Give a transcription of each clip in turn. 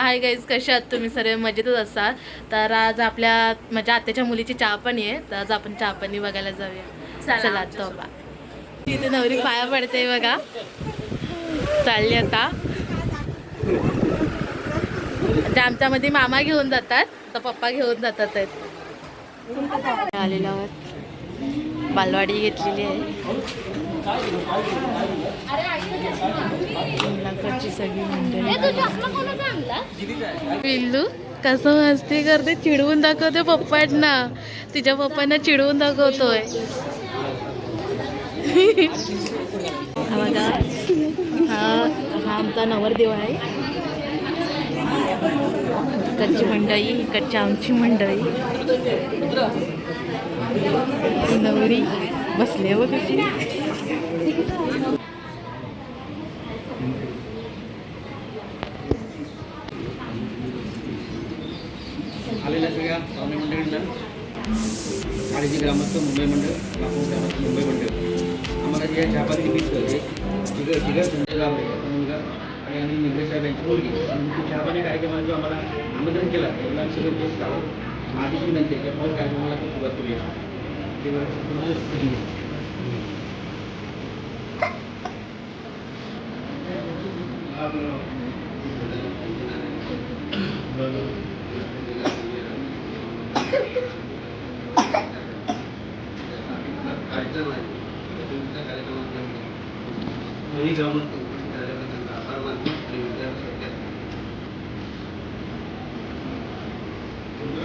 Hi guys कशा आहात तुम्ही सर्व मजेतच असाल? तर आज आपल्या माझ्या आत्याच्या मुलीची चहा पण आहे. तर आज आपण चहा पाणी बघायला जाऊया. चला. तो बा. तिथे नवरी पाया पडते बघा. चालली आता. आमच्यामध्ये मामा घेऊन जातात. तर पप्पा घेऊन जातात आलेलो आहोत. बालवाडी घेतलेली आहे. सगळी मंडळी. पिल्लू कसं मस्ती करते? चिडवून दाखवते पप्पांना. तिच्या पप्पांना चिडवून दाखवतोय. बघा. हा हा आमचा नवरदेव आहे. इकडची मंडळी इकडची आमची मंडळी. नवरी बसले व कशी आलेल्या सगळ्या पाहुणे मंडळींना काळजी ग्रामस्थ मुंबई मंडळ लाखो ग्रामस्थ मुंबई मंडळ. आम्हाला जे चहापाती निमित्त एक जिगर जिगर संजय गावडे मुलगा आणि आम्ही निंगरे साहेब यांची मुलगी. आणि चहापाणी कार्यक्रमाला जो आम्हाला आमंत्रण केलं. त्याला सगळे दिवस जावं आधीच विनंती आहे की आपण कार्यक्रमाला आपण सुरुवात करूया तेव्हा तुम्हाला सुट्टी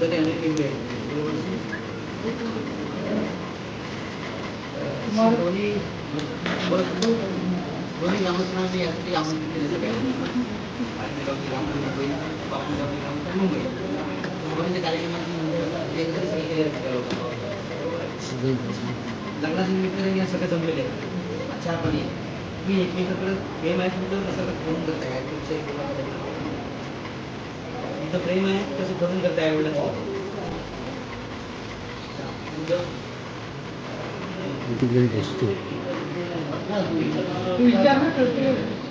दोन्ही ग्रामस्थ येणार आहे त्याचे सुरू सुद्धा ते अनेक लिंबे आहेत बरोबर दोन्ही दोन्ही ग्रामस्थांना यासाठी आमंत्रित केलं सगळ्यांनी आळंदीगावची ग्रामस्थ मुंबई बापूगावची ग्रामस्थ मुंबई दोन्हीच्या कार्यक्रमाची म्हणजे एकतरी सही केली आहे सगळ्या लोकांनी. लग्नाच्या निमित्ताने या सगळं जमलेले आहेत अच्छा पण मी एकमेकाकडे प्रेम आहे तुमचं कसं तुमचं प्रेम आहे तसं करून करता एवढं तू विचार ना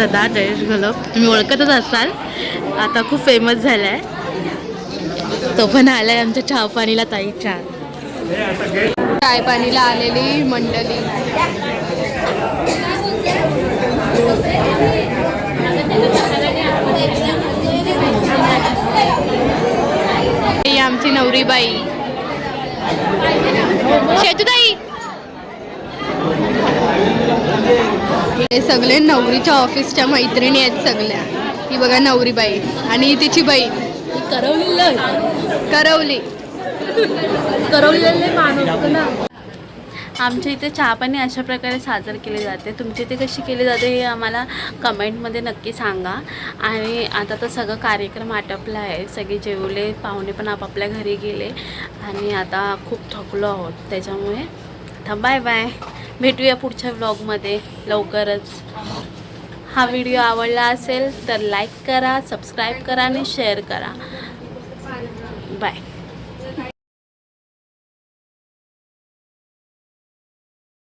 श्रद्धा जयेश घोलप. तुम्ही ओळखतच असाल. आता खूप फेमस झाला आहे तो पण आलाय आमच्या चहा पाणीला ताई चहा. चाय पाणीला आलेली मंडळी. ही आमची नवरीबाई. शेतूताई हे सगळे नवरीच्या ऑफिसच्या मैत्रिणी आहेत सगळ्या. ही बघा नवरीबाई आणि ही तिची बहीण करवली. करवलेले माणूस ना? आमच्या इथे चहापाणी अशा प्रकारे सादर केले जाते. तुमच्या इथे कशी केली जाते हे आम्हाला कमेंटमध्ये नक्की सांगा. आणि आता तर सगळं कार्यक्रम आटपला आहे. सगळे जेवले पाहुणे पण आपापल्या घरी गेले. आणि आता खूप थकलो आहोत. त्याच्यामुळे आता बाय बाय भेटूया पुढच्या व्लॉगमध्ये लवकरच. हा व्हिडिओ आवडला असेल तर लाईक करा सबस्क्राईब करा आणि शेअर करा. बाय